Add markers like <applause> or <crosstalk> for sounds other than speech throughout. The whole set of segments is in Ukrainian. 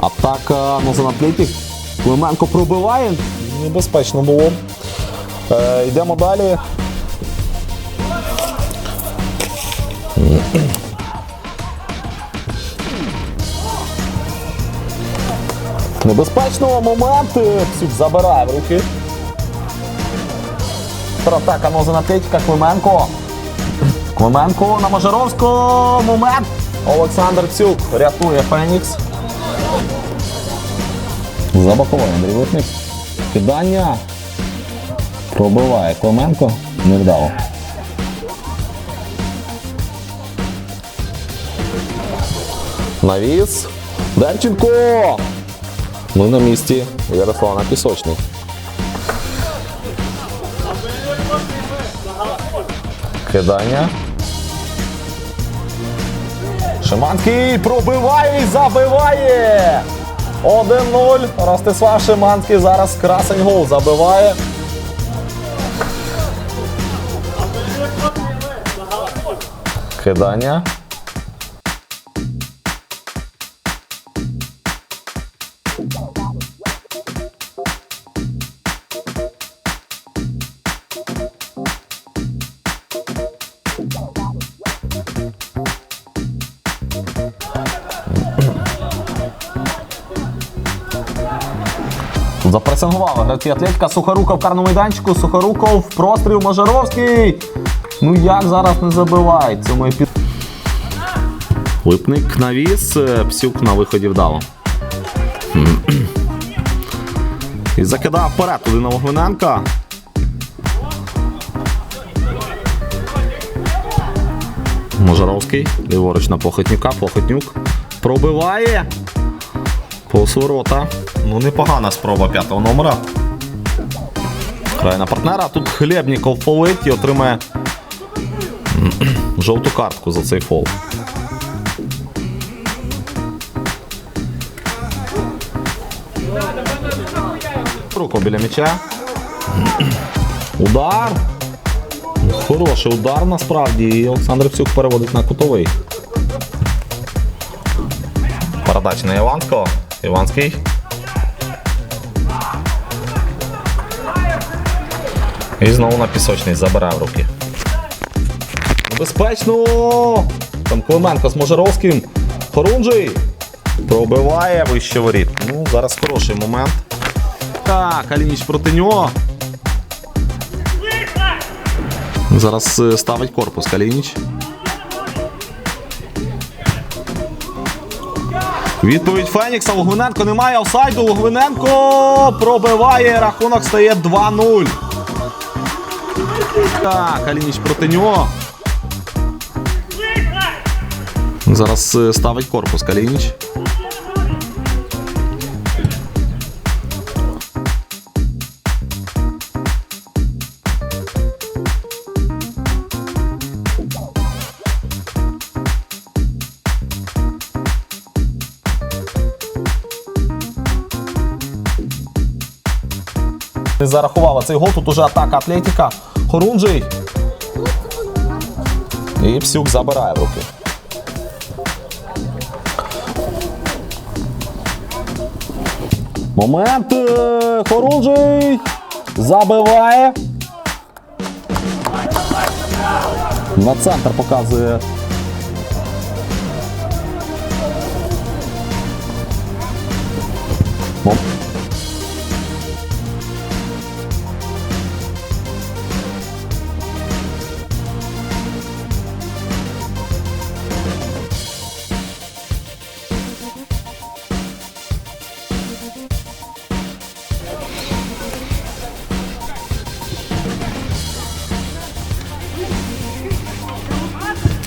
Атака Нозанатлетік. Клименко пробиває. Небезпечно було. Е, йдемо далі. Небезпечного моменту. Псюк забирає в руки. Атака Нозанатлетіка. Клименко. Клименко на Мажаровського. Момент. Олександр Цюк рятує Фенікс. За боковий Андрій Лутник. Кидання. Пробиває Клименко. Невдало. Навіс. Демченко. Ми на місці. Ярослава Пісочний. Кидання. Шиманський пробиває і забиває. 1-0. Ростислав Шиманський зараз красень гол забиває. Кидання. Запресингували гравці Атлетика. Сухоруков в карному майданчику. Сухоруков простріл Мажаровський. Ну як зараз не забивають? Це ми під. Липник навіс, е, псюк на виході вдало. І закидав вперед туди на Логвиненка. Мажаровський. Ліворуч на Похотнюка. Похотнюк пробиває. Повз ворота. Ну, непогана спроба п'ятого номера. Грає на партнера. Тут Хлєбніков фолить і отримає <clears throat> жовту картку за цей фол. Руку біля м'яча. Удар. Хороший удар насправді. І Олександр Псюк переводить на кутовий. Передача на Іванського. Іванський. І знову на пісочний забирає руки. Безпечно! Там Клименко з Можаровським. Хорунжий. Пробиває вище воріт. Ну, зараз хороший момент. Так, Калініч проти нього. Зараз е, ставить корпус Калініч. Відповідь Фенікса. Логвиненко немає офсайду. Логвиненко пробиває. Рахунок стає 2-0. Так, Калініч проти нього. Зараз е, ставить корпус Калініч. Не зарахувала цей гол. Тут уже атака Атлетіка. Хорунжий. І Псюк забирає руки. Момент. Хорунжий. Забиває. На центр показує.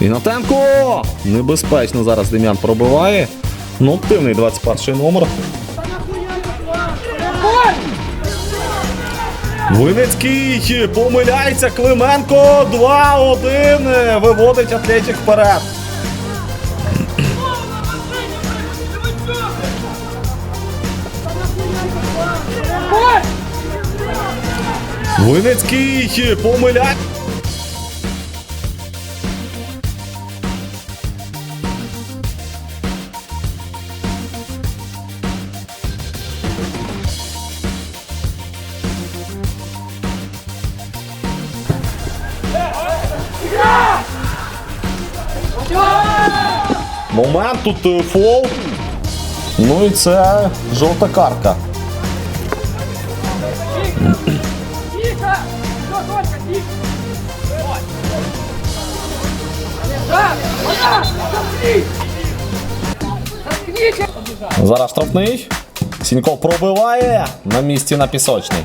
Ігнатенко! Небезпечно зараз Дем'ян пробиває. Ну, активний 21 номер. Винницький помиляється Клименко 2-1. Виводить Атлетік вперед. Винницький помиляє. Момент тут е, фол. Ну і це жовта картка. Зараз штрафний. Сіньков пробиває на місці на пісочний.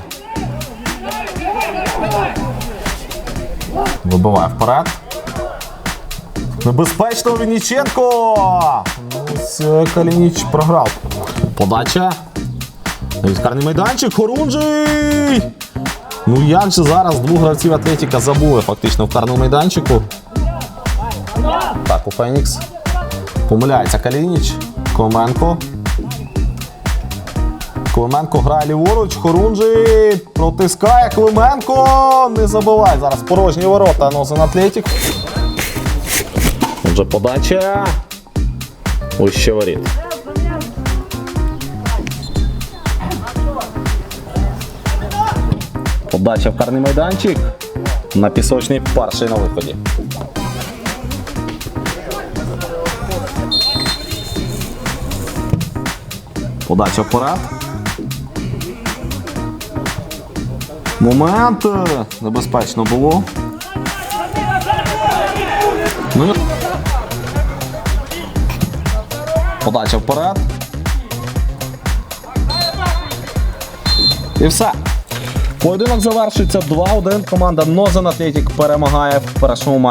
Вибиває вперед. Небезпечно Вінніченко! Ну, Калініч програв. Подача. Відкарний майданчик. Хорунжий! Ну як же зараз двох гравців Атлетіка забули фактично в карному майданчику. Так, у Фенікс. Помиляється Калініч. Коменко. Клименко грає ліворуч, Хорунжий протискає Клименко. Не забивай зараз порожні ворота. Нозен Атлетік. Отже, подача. Ось ще воріт. Подача в карний майданчик. На пісочний перший на виході. Подача вперед. Момент. Небезпечно було. Подача вперед. І все. Поєдинок завершується 2-1. Команда Нозен Атлетік перемагає в першому матчі.